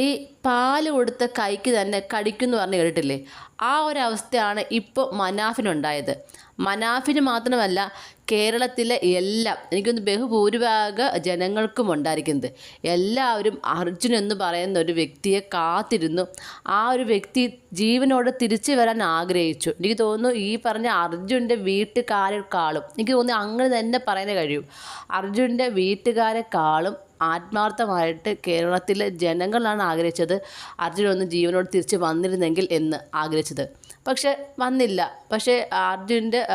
ഈ പാൽ കൊടുത്ത കൈക്ക് തന്നെ കടിക്കുന്നു പറഞ്ഞ് കേട്ടിട്ടില്ലേ? ആ ഒരവസ്ഥയാണ് ഇപ്പോൾ മനാഫിനുണ്ടായത്. മനാഫിന് മാത്രമല്ല കേരളത്തിലെ എല്ലാം എനിക്കൊന്ന് ബഹുഭൂരിഭാഗ ജനങ്ങൾക്കും ഉണ്ടായിരിക്കുന്നത്. എല്ലാവരും അർജുൻ എന്ന് പറയുന്ന ഒരു വ്യക്തിയെ കാത്തിരുന്നു. ആ ഒരു വ്യക്തി ജീവനോട് തിരിച്ചു വരാൻ ആഗ്രഹിച്ചു. എനിക്ക് തോന്നുന്നു ഈ പറഞ്ഞ അർജുന്റെ വീട്ടുകാരെക്കാളും എനിക്ക് തോന്നുന്നു അങ്ങനെ തന്നെ പറയാനേ കഴിയൂ. അർജുന്റെ വീട്ടുകാരെക്കാളും ആത്മാർത്ഥമായിട്ട് കേരളത്തിലെ ജനങ്ങളാണ് ആഗ്രഹിച്ചത്. അർജുൻ ഒന്ന് ജീവനോട് തിരിച്ച് വന്നിരുന്നെങ്കിൽ എന്ന് ആഗ്രഹിച്ചത്. പക്ഷെ വന്നില്ല. പക്ഷെ അർജുന്റെ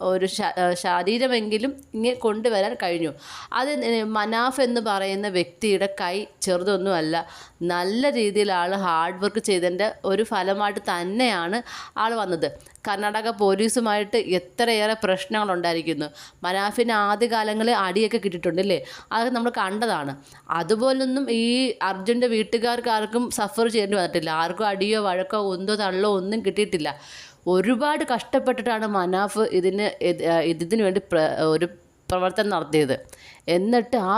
ഒരു ശരീരമെങ്കിലും ഇങ്ങനെ കൊണ്ടുവരാൻ കഴിഞ്ഞു. അത് മനാഫ് എന്ന് പറയുന്ന വ്യക്തിയുടെ കൈ ചെറുതൊന്നുമല്ല. നല്ല രീതിയിൽ ആൾ ഹാർഡ് വർക്ക് ചെയ്തതിന്റെ ഒരു ഫലമായിട്ട് തന്നെയാണ് ആൾ വന്നത്. കർണാടക പോലീസുമായിട്ട് എത്രയേറെ പ്രശ്നങ്ങളുണ്ടായിരിക്കുന്നു. മനാഫിന് ആദ്യകാലങ്ങളിൽ അടിയൊക്കെ കിട്ടിയിട്ടുണ്ടല്ലേ അത് നമ്മൾ കണ്ടതാണ്. അതുപോലൊന്നും ഈ അർജുന്റെ വീട്ടുകാർക്ക് ആർക്കും സഫർ ചെയ്യേണ്ടി വന്നിട്ടില്ല. ആർക്കും അടിയോ വഴക്കോ ഒന്നോ തള്ളോ ഒന്നും കിട്ടിയിട്ടില്ല. ഒരുപാട് കഷ്ടപ്പെട്ടിട്ടാണ് മനാഫ് ഇതിന് ഇതിനു വേണ്ടി ഒരു പ്രവർത്തനം നടത്തിയത്. എന്നിട്ട് ആ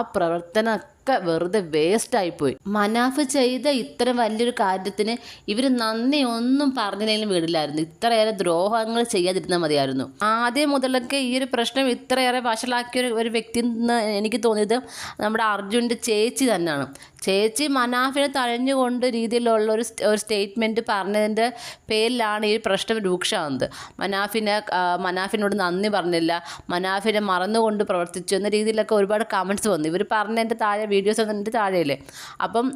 പ്രവർത്തനമൊക്കെ വെറുതെ വേസ്റ്റായിപ്പോയി മനാഫ് ചെയ്ത ഇത്ര വലിയൊരു കാര്യത്തിന് ഇവർ നന്ദി ഒന്നും പറഞ്ഞില്ലെങ്കിലും വീടില്ലായിരുന്നു. ഇത്രയേറെ ദ്രോഹങ്ങൾ ചെയ്യാതിരുന്നാൽ മതിയായിരുന്നു. ആദ്യം മുതലൊക്കെ ഈ ഒരു പ്രശ്നം ഇത്രയേറെ വഷളാക്കിയ ഒരു വ്യക്തി എന്ന് എനിക്ക് തോന്നിയത് നമ്മുടെ അർജുന്റെ ചേച്ചി തന്നെയാണ്. ചേച്ചി മനാഫിനെ തഴഞ്ഞുകൊണ്ട് രീതിയിലുള്ള ഒരു ഒരു സ്റ്റേറ്റ്മെന്റ് പറഞ്ഞതിന്റെ പേരിലാണ് ഈ പ്രശ്നം രൂക്ഷമാകുന്നത്. മനാഫിനെ മനാഫിനോട് നന്ദി പറഞ്ഞില്ല. മനാഫിനെ മറന്നുകൊണ്ട് പ്രവർത്തിച്ചു എന്ന രീതിയിലൊക്കെ ഒരുപാട് കമൻസ് വന്നു. ഇവർ പറഞ്ഞതിന്റെ താഴെ വീഡിയോസ് വന്നതിന്റെ താഴെയല്ലേ? അപ്പം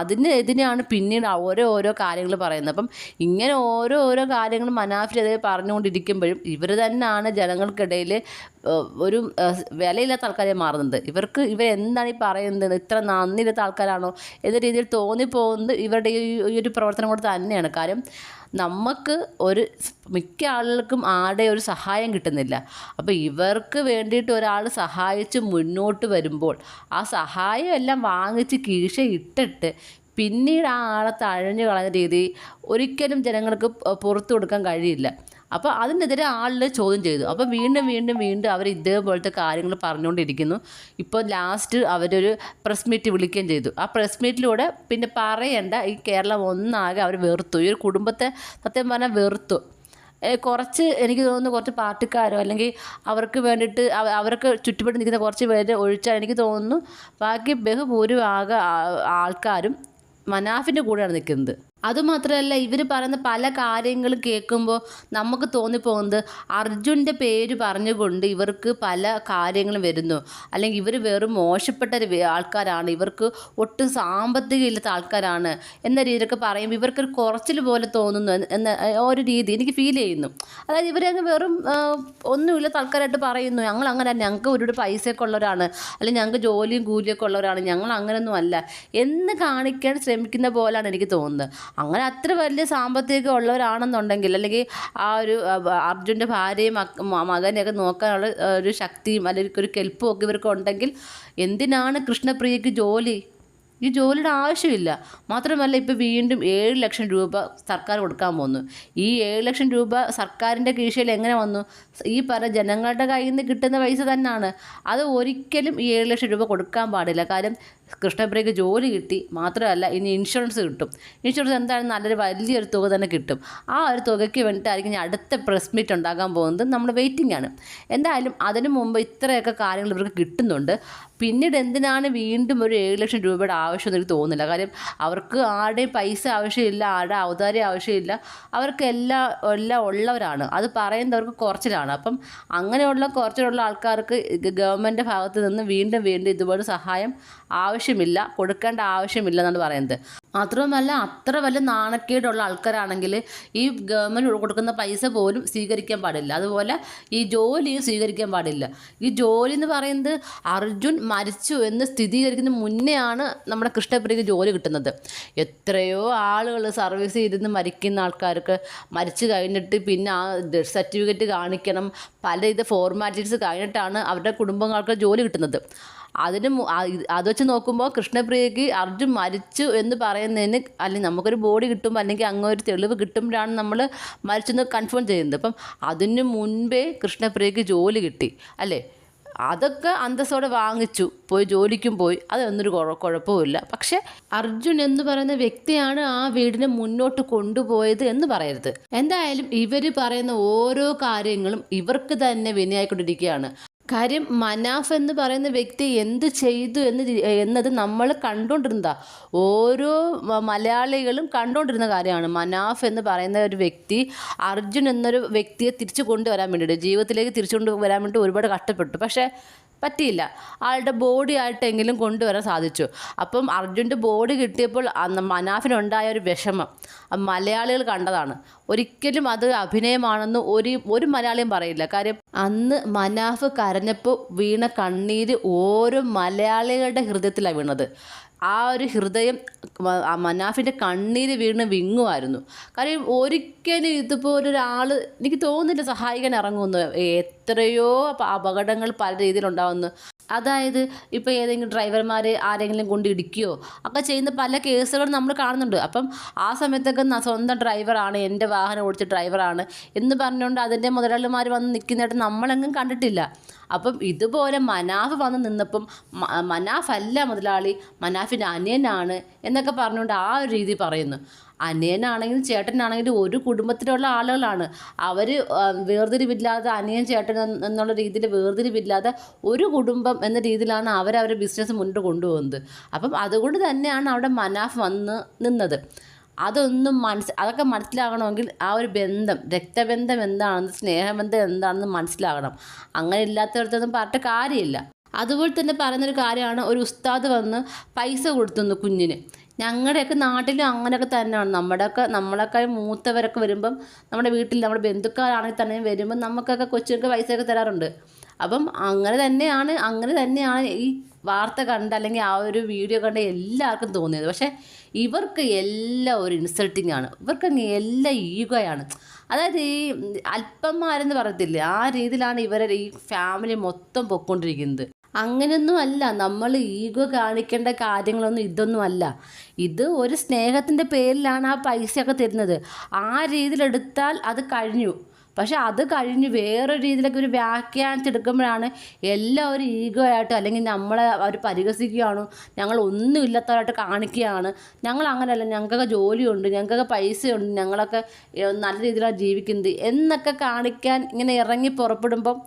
അതിന് എതിനെയാണ് പിന്നീട് ഓരോ ഓരോ കാര്യങ്ങൾ പറയുന്നത്. അപ്പം ഇങ്ങനെ ഓരോ ഓരോ കാര്യങ്ങൾ മനാഫിനെതിരെ പറഞ്ഞുകൊണ്ടിരിക്കുമ്പോഴും ഇവർ തന്നെയാണ് ജനങ്ങൾക്കിടയിൽ ഒരു വിലയില്ലാത്ത ആൾക്കാരെ മാറുന്നത് ഇവർക്ക് ഇവരെന്താണ് ഈ പറയുന്നത്? ഇത്ര നന്ദിയില്ലാത്ത ആൾക്കാരാണോ എന്ന രീതിയിൽ തോന്നിപ്പോകുന്നത് ഇവരുടെ ഈ ഒരു പ്രവർത്തനം കൊണ്ട് തന്നെയാണ്. കാര്യം നമുക്ക് ഒരു മിക്ക ആളുകൾക്കും ആരുടെ ഒരു സഹായം കിട്ടുന്നില്ല. അപ്പോൾ ഇവർക്ക് വേണ്ടിയിട്ട് ഒരാൾ സഹായിച്ച് മുന്നോട്ട് വരുമ്പോൾ ആ സഹായം എല്ലാം വാങ്ങിച്ച് കീശ ഇട്ടിട്ട് പിന്നീട് ആ ആളെ തഴഞ്ഞു കളഞ്ഞ രീതി ഒരിക്കലും ജനങ്ങൾക്ക് പുറത്തു കൊടുക്കാൻ കഴിയില്ല. അപ്പോൾ അതിനെതിരെ ആളിൽ ചോദ്യം ചെയ്തു. അപ്പോൾ വീണ്ടും വീണ്ടും വീണ്ടും അവർ ഇതേപോലത്തെ കാര്യങ്ങൾ പറഞ്ഞുകൊണ്ടിരിക്കുന്നു. ഇപ്പോൾ ലാസ്റ്റ് അവരൊരു പ്രസ് മീറ്റ് വിളിക്കുകയും ചെയ്തു. ആ പ്രസ് മീറ്റിലൂടെ പിന്നെ പറയേണ്ട ഈ കേരളം ഒന്നാകെ അവർ വെറുത്തു. ഈ ഒരു കുടുംബത്തെ സത്യം പറഞ്ഞാൽ വെറുത്തു. കുറച്ച് എനിക്ക് തോന്നുന്നു കുറച്ച് പാർട്ടിക്കാരോ അല്ലെങ്കിൽ അവർക്ക് വേണ്ടിയിട്ട് അവർക്ക് ചുറ്റുപെട്ട് നിൽക്കുന്ന കുറച്ച് പേര് ഒഴിച്ചാൽ എനിക്ക് തോന്നുന്നു. ബാക്കി ബഹുഭൂരിഭാഗം ആൾക്കാരും മനാഫിന്റെ കൂടെയാണ് നിൽക്കുന്നത്. അതുമാത്രമല്ല ഇവർ പറയുന്ന പല കാര്യങ്ങളും കേൾക്കുമ്പോൾ നമുക്ക് തോന്നിപ്പോകുന്നത് അർജുന്റെ പേര് പറഞ്ഞുകൊണ്ട് ഇവർക്ക് പല കാര്യങ്ങളും വരുന്നു. അല്ലെങ്കിൽ ഇവർ വെറും മോശപ്പെട്ട ആൾക്കാരാണ്. ഇവർക്ക് ഒട്ടും സാമ്പത്തികം ഇല്ലാത്ത ആൾക്കാരാണ് എന്ന രീതിയിലൊക്കെ പറയുമ്പോൾ ഇവർക്കൊരു കുറച്ചിൽ പോലെ തോന്നുന്നു എന്ന ഒരു രീതി എനിക്ക് ഫീൽ ചെയ്യുന്നു. അതായത് ഇവരങ്ങ് വെറും ഒന്നുമില്ലാത്ത ആൾക്കാരായിട്ട് പറയുന്നു. ഞങ്ങൾ അങ്ങനെ ഞങ്ങൾക്ക് ഒരുപാട് പൈസയൊക്കെ ഉള്ളവരാണ്. അല്ലെങ്കിൽ ഞങ്ങൾക്ക് ജോലിയും കൂലിയൊക്കെ ഉള്ളവരാണ്. ഞങ്ങൾ അങ്ങനെയൊന്നും അല്ല എന്ന് കാണിക്കാൻ ശ്രമിക്കുന്ന പോലെയാണ് എനിക്ക് തോന്നുന്നത്. അങ്ങനെ അത്ര വലിയ സാമ്പത്തികം ഉള്ളവരാണെന്നുണ്ടെങ്കിൽ അല്ലെങ്കിൽ ആ ഒരു അർജുന്റെ ഭാര്യയും മകനെയൊക്കെ നോക്കാനുള്ള ഒരു ശക്തിയും അല്ലെങ്കിൽ ഒരു കെൽപ്പും ഒക്കെ ഇവർക്ക് ഉണ്ടെങ്കിൽ എന്തിനാണ് കൃഷ്ണപ്രിയയ്ക്ക് ജോലി? ഈ ജോലിയുടെ ആവശ്യമില്ല. മാത്രമല്ല ഇപ്പോൾ വീണ്ടും ഏഴ് ലക്ഷം രൂപ സർക്കാർ കൊടുക്കാൻ പോകുന്നു ഈ ഏഴ് ലക്ഷം രൂപ സർക്കാരിന്റെ കീഴിൽ എങ്ങനെ വന്നു? ഈ പറഞ്ഞ ജനങ്ങളുടെ കയ്യിൽ നിന്ന് കിട്ടുന്ന പൈസ തന്നെയാണ് അത് ഒരിക്കലും ഈ ഏഴ് ലക്ഷം രൂപ കൊടുക്കാൻ പാടില്ല. കാര്യം കൃഷ്ണപ്രിയക്ക് ജോലി കിട്ടി. മാത്രമല്ല ഇനി ഇൻഷുറൻസ് കിട്ടും. ഇൻഷുറൻസ് എന്താണ് നല്ലൊരു വലിയൊരു തുക തന്നെ കിട്ടും. ആ ഒരു തുകയ്ക്ക് വേണ്ടിയിട്ടായിരിക്കും അടുത്ത പ്രസ് മീറ്റ് ഉണ്ടാകാൻ പോകുന്നത്. നമ്മൾ വെയിറ്റിംഗ് ആണ്. എന്തായാലും അതിനു മുമ്പ് ഇത്രയൊക്കെ കാര്യങ്ങൾ ഇവർക്ക് കിട്ടുന്നുണ്ട്. പിന്നീട് എന്തിനാണ് വീണ്ടും ഒരു ഏഴ് ലക്ഷം രൂപയുടെ ആവശ്യം എനിക്ക് തോന്നുന്നില്ല. കാര്യം അവർക്ക് ആരുടെയും പൈസ ആവശ്യമില്ല ആരുടെ അവതാരം ആവശ്യമില്ല. അവർക്ക് എല്ലാ എല്ലാം ഉള്ളവരാണ്. അത് പറയുന്നവർക്ക് കുറച്ചിലാണ്. അപ്പം അങ്ങനെയുള്ള കുറച്ചിലുള്ള ആൾക്കാർക്ക് ഗവൺമെന്റ് ഭാഗത്ത് നിന്ന് വീണ്ടും വീണ്ടും ഇതുപോലെ സഹായം ആവശ്യമില്ല കൊടുക്കേണ്ട ആവശ്യമില്ല എന്നാണ് പറയുന്നത്. മാത്രവുമല്ല അത്ര വലിയ നാണക്കേടുള്ള ആൾക്കാരാണെങ്കിൽ ഈ ഗവൺമെന്റ് കൊടുക്കുന്ന പൈസ പോലും സ്വീകരിക്കാൻ പാടില്ല. അതുപോലെ ഈ ജോലിയും സ്വീകരിക്കാൻ പാടില്ല. ഈ ജോലി എന്ന് പറയുന്നത് അർജുൻ മരിച്ചു എന്ന് സ്ഥിരീകരിക്കുന്ന മുന്നെയാണ് നമ്മുടെ കൃഷ്ണപ്രിയക്ക് ജോലി കിട്ടുന്നത്. എത്രയോ ആളുകൾ സർവീസ് ചെയ്തിരുന്ന് മരിക്കുന്ന ആൾക്കാർക്ക് മരിച്ചു കഴിഞ്ഞിട്ട് പിന്നെ ആ ഡെത്ത് സർട്ടിഫിക്കറ്റ് കാണിക്കണം. പല ഇത് ഫോർമാലിറ്റീസ് കഴിഞ്ഞിട്ടാണ് അവരുടെ കുടുംബങ്ങൾക്ക് ജോലി കിട്ടുന്നത്. അതിന് അത് വെച്ച് നോക്കുമ്പോൾ കൃഷ്ണപ്രിയയ്ക്ക് അർജുൻ മരിച്ചു എന്ന് പറയുന്നതിന് അല്ലെങ്കിൽ നമുക്കൊരു ബോഡി കിട്ടുമ്പോൾ അല്ലെങ്കിൽ അങ്ങൊരു ഒരു തെളിവ് കിട്ടുമ്പോഴാണ് നമ്മൾ മരിച്ചെന്ന് കൺഫേം ചെയ്യുന്നത്. അപ്പം അതിന് മുൻപേ കൃഷ്ണപ്രിയയ്ക്ക് ജോലി കിട്ടി. അല്ലേ? അതൊക്കെ അന്തസ്സോടെ വാങ്ങിച്ചു. പോയി ജോലിക്കും പോയി. അതൊന്നൊരു കുഴ കുഴപ്പമില്ല പക്ഷെ അർജുൻ എന്ന് പറയുന്ന വ്യക്തിയാണ് ആ വീടിനെ മുന്നോട്ട് കൊണ്ടുപോയത് എന്ന് പറയരുത്. എന്തായാലും ഇവർ പറയുന്ന ഓരോ കാര്യങ്ങളും ഇവർക്ക് തന്നെ വിനയായിക്കൊണ്ടിരിക്കുകയാണ്. കാര്യം മനാഫ് എന്ന് പറയുന്ന വ്യക്തി എന്ത് ചെയ്തു എന്ന് എന്നത് നമ്മൾ കണ്ടുകൊണ്ടിരുന്നതാ ഓരോ മലയാളികളും കണ്ടുകൊണ്ടിരുന്ന കാര്യമാണ്. മനാഫ് എന്ന് പറയുന്ന ഒരു വ്യക്തി അർജുൻ എന്നൊരു വ്യക്തിയെ തിരിച്ചു കൊണ്ടുവരാൻ വേണ്ടിയിട്ട് ജീവിതത്തിലേക്ക് തിരിച്ചു കൊണ്ടുവരാൻ വേണ്ടി ഒരുപാട് കഷ്ടപ്പെട്ടു. പക്ഷേ പറ്റിയില്ല. ആളുടെ ബോഡി ആയിട്ടെങ്കിലും കൊണ്ടുവരാൻ സാധിച്ചു. അപ്പം അർജുന്റെ ബോഡി കിട്ടിയപ്പോൾ മനാഫിനുണ്ടായ ഒരു വിഷമം. മലയാളികൾ കണ്ടതാണ്. ഒരിക്കലും അത് അഭിനയമാണെന്ന് ഒരു ഒരു മലയാളിയും പറയില്ല. കാര്യം അന്ന് മനാഫ് കരഞ്ഞപ്പോൾ വീണ കണ്ണീര് ഓരോ മലയാളികളുടെ ഹൃദയത്തിലാണ് വീണത്. ആ ഒരു ഹൃദയം മനാഫിന്റെ കണ്ണീര് വീണ് വിങ്ങുമായിരുന്നു. കാര്യം ഒരിക്കലും ഇതുപോലൊരാൾ എനിക്ക് തോന്നുന്നില്ല സഹായിക്കാൻ ഇറങ്ങുമെന്ന്. എത്രയോ അപ- അപകടങ്ങൾ പല രീതിയിലുണ്ടാവുന്നു. അതായത് ഇപ്പോൾ ഏതെങ്കിലും ഡ്രൈവർമാർ ആരെങ്കിലും കൊണ്ട് ഇടിക്കുകയോ ഒക്കെ ചെയ്യുന്ന പല കേസുകളും നമ്മൾ കാണുന്നുണ്ട്. അപ്പം ആ സമയത്തൊക്കെ സ്വന്തം ഡ്രൈവറാണ് എന്റെ വാഹനം ഓടിച്ച ഡ്രൈവറാണ് എന്ന് പറഞ്ഞുകൊണ്ട് അതിന്റെ മുതലാളിമാർ വന്ന് നിൽക്കുന്നതായിട്ട് നമ്മളെങ്ങും കണ്ടിട്ടില്ല. അപ്പം ഇതുപോലെ മനാഫ് വന്ന് നിന്നപ്പം മനാഫ് മുതലാളി മനാഫിന്റെ അനിയനാണ് എന്നൊക്കെ പറഞ്ഞുകൊണ്ട് ആ ഒരു രീതി പറയുന്നു. അനിയനാണെങ്കിലും ചേട്ടനാണെങ്കിലും ഒരു കുടുംബത്തിലുള്ള ആളുകളാണ്. അവർ വേർതിരിവില്ലാതെ അനിയൻ ചേട്ടൻ എന്നുള്ള രീതിയിൽ വേർതിരിവില്ലാതെ ഒരു കുടുംബം എന്ന രീതിയിലാണ് അവരവരുടെ ബിസിനസ് മുന്നോട്ട് കൊണ്ടുപോകുന്നത്. അപ്പം അതുകൊണ്ട് തന്നെയാണ് അവിടെ മനാഫ് വന്ന് നിന്നത്. അതൊന്നും മനസ്സ് അതൊക്കെ മനസ്സിലാകണമെങ്കിൽ ആ ഒരു ബന്ധം രക്തബന്ധം എന്താണെന്ന് സ്നേഹബന്ധം എന്താണെന്ന് മനസ്സിലാകണം. അങ്ങനെ ഇല്ലാത്തവർത്തൊന്നും പറഞ്ഞിട്ട് കാര്യമില്ല. അതുപോലെ തന്നെ പറയുന്നൊരു കാര്യമാണ് ഒരു ഉസ്താദ് വന്ന് പൈസ കൊടുത്തുന്നു കുഞ്ഞിന്. ഞങ്ങളുടെയൊക്കെ നാട്ടിലും അങ്ങനെയൊക്കെ തന്നെയാണ്. നമ്മുടെയൊക്കെ നമ്മളൊക്കെ മൂത്തവരൊക്കെ വരുമ്പം നമ്മുടെ വീട്ടിൽ നമ്മുടെ ബന്ധുക്കാരാണെങ്കിൽ തന്നെ വരുമ്പം നമുക്കൊക്കെ കൊച്ചുങ്ങൾക്ക് പൈസയൊക്കെ തരാറുണ്ട്. അപ്പം അങ്ങനെ തന്നെയാണ് അങ്ങനെ തന്നെയാണ് ഈ വാർത്ത കണ്ട് അല്ലെങ്കിൽ ആ ഒരു വീഡിയോ കണ്ട് എല്ലാവർക്കും തോന്നിയത്. പക്ഷേ ഇവർക്ക് എല്ലാം ഒരു ഇൻസൾട്ടിങ് ആണ്. ഇവർക്ക് എല്ലാം ഈഗോയാണ്. അതായത് ഈ അല്പന്മാരെന്ന് പറയത്തില്ലേ ആ രീതിയിലാണ് ഇവരെ ഈ ഫാമിലി മൊത്തം പൊക്കൊണ്ടിരിക്കുന്നത് അങ്ങനെയൊന്നും അല്ല നമ്മൾ ഈഗോ കാണിക്കേണ്ട കാര്യങ്ങളൊന്നും ഇതൊന്നും അല്ല. ഇത് ഒരു സ്നേഹത്തിന്റെ പേരിലാണ് ആ പൈസയൊക്കെ തരുന്നത്. ആ രീതിയിലെടുത്താൽ അത് കഴിഞ്ഞു. പക്ഷെ അത് കഴിഞ്ഞ് വേറെ രീതിയിലൊക്കെ ഒരു വ്യാഖ്യാനിച്ചെടുക്കുമ്പോഴാണ് എല്ലാവരും ഈഗോ ആയിട്ട് അല്ലെങ്കിൽ നമ്മളെ അവർ പരിഹസിക്കുകയാണ് ഞങ്ങൾ ഒന്നും ഇല്ലാത്തവരായിട്ട് കാണിക്കുകയാണ്. ഞങ്ങൾ അങ്ങനെയല്ല ഞങ്ങൾക്കൊക്കെ ജോലിയുണ്ട് ഞങ്ങൾക്കൊക്കെ പൈസയുണ്ട് ഞങ്ങളൊക്കെ നല്ല രീതിയിലാണ് ജീവിക്കുന്നത് എന്നൊക്കെ കാണിക്കാൻ ഇങ്ങനെ ഇറങ്ങി പുറപ്പെടുമ്പം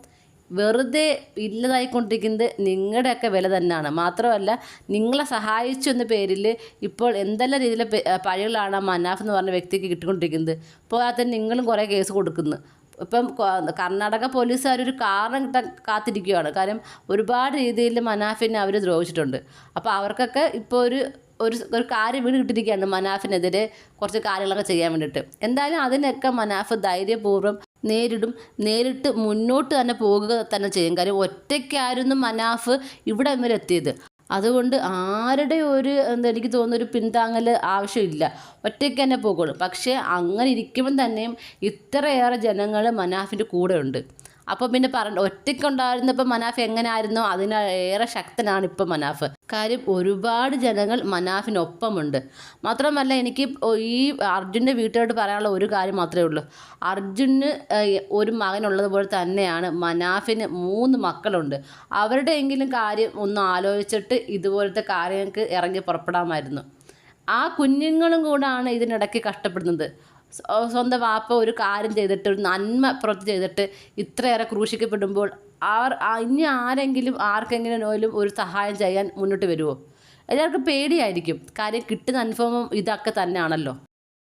വെറുതെ ഇല്ലതായിക്കൊണ്ടിരിക്കുന്നത് നിങ്ങളുടെയൊക്കെ വില തന്നെയാണ്. മാത്രമല്ല നിങ്ങളെ സഹായിച്ചു എന്ന പേരിൽ ഇപ്പോൾ എന്തെല്ലാം രീതിയിലെ പഴികളാണ് ആ മനാഫ് എന്ന് പറഞ്ഞ വ്യക്തിക്ക് കിട്ടിക്കൊണ്ടിരിക്കുന്നത്. പോരാതെ നിങ്ങളും കുറേ കേസ് കൊടുക്കുന്നു. ഇപ്പം കർണാടക പോലീസുകാർ ഒരു കാരണം കിട്ടാൻ കാത്തിരിക്കുകയാണ്. കാരണം ഒരുപാട് രീതിയിൽ മനാഫിനെ അവർ ദ്രോഹിച്ചിട്ടുണ്ട്. അപ്പോൾ അവർക്കൊക്കെ ഇപ്പോൾ ഒരു ഒരു ഒരു കാര്യം വീട് കിട്ടിയിരിക്കുകയാണ് മനാഫിനെതിരെ കുറച്ച് കാര്യങ്ങളൊക്കെ ചെയ്യാൻ വേണ്ടിയിട്ട്. എന്തായാലും അതിനൊക്കെ മനാഫ് ധൈര്യപൂർവം നേരിടും. നേരിട്ട് മുന്നോട്ട് തന്നെ പോകുക തന്നെ ചെയ്യും. കാര്യം ഒറ്റയ്ക്കായിരുന്നു മനാഫ് ഇവിടെ വരെ എത്തിയത്. അതുകൊണ്ട് ആരുടെ ഒരു എന്താ എനിക്ക് തോന്നുന്ന ഒരു പിന്താങ്ങൽ ആവശ്യമില്ല. ഒറ്റയ്ക്ക് തന്നെ പോകുള്ളൂ പക്ഷേ അങ്ങനെ ഇരിക്കുമ്പം തന്നെയും ഇത്രയേറെ ജനങ്ങൾ മനാഫിന്റെ കൂടെ ഉണ്ട് അപ്പോൾ പിന്നെ പറ ഒറ്റയ്ക്കുണ്ടായിരുന്നപ്പോൾ മനാഫ് എങ്ങനെയായിരുന്നു അതിനേറെ ശക്തനാണ് ഇപ്പോൾ മനാഫ്. കാര്യം ഒരുപാട് ജനങ്ങൾ മനാഫിനൊപ്പമുണ്ട്. മാത്രമല്ല എനിക്ക് ഈ അർജുന്റെ വീട്ടുകാരോട് പറയാനുള്ള ഒരു കാര്യം മാത്രമേ ഉള്ളൂ. അർജുന് ഒരു മകനുള്ളതുപോലെ തന്നെയാണ് മനാഫിന് മൂന്ന് മക്കളുണ്ട്. അവരുടെയെങ്കിലും കാര്യം ഒന്ന് ആലോചിച്ചിട്ട് ഇതുപോലത്തെ കാര്യങ്ങൾക്ക് ഇറങ്ങി പുറപ്പെടാമായിരുന്നു. ആ കുഞ്ഞുങ്ങളും കൂടാണ് ഇതിനിടയ്ക്ക് കഷ്ടപ്പെടുന്നത്. സ്വന്തം വാപ്പ ഒരു കാര്യം ചെയ്തിട്ട് ഒരു നന്മ പ്രവൃത്തി ചെയ്തിട്ട് ഇത്രയേറെ ക്രൂശിക്കപ്പെടുമ്പോൾ ആർ ഇനി ആരെങ്കിലും ആർക്കെങ്കിലും ഒരു സഹായം ചെയ്യാൻ മുന്നോട്ട് വരുമോ എല്ലാവർക്കും പേടിയായിരിക്കും. കാര്യം കിട്ടുന്ന അനുഭവം ഇതൊക്കെ തന്നെയാണല്ലോ.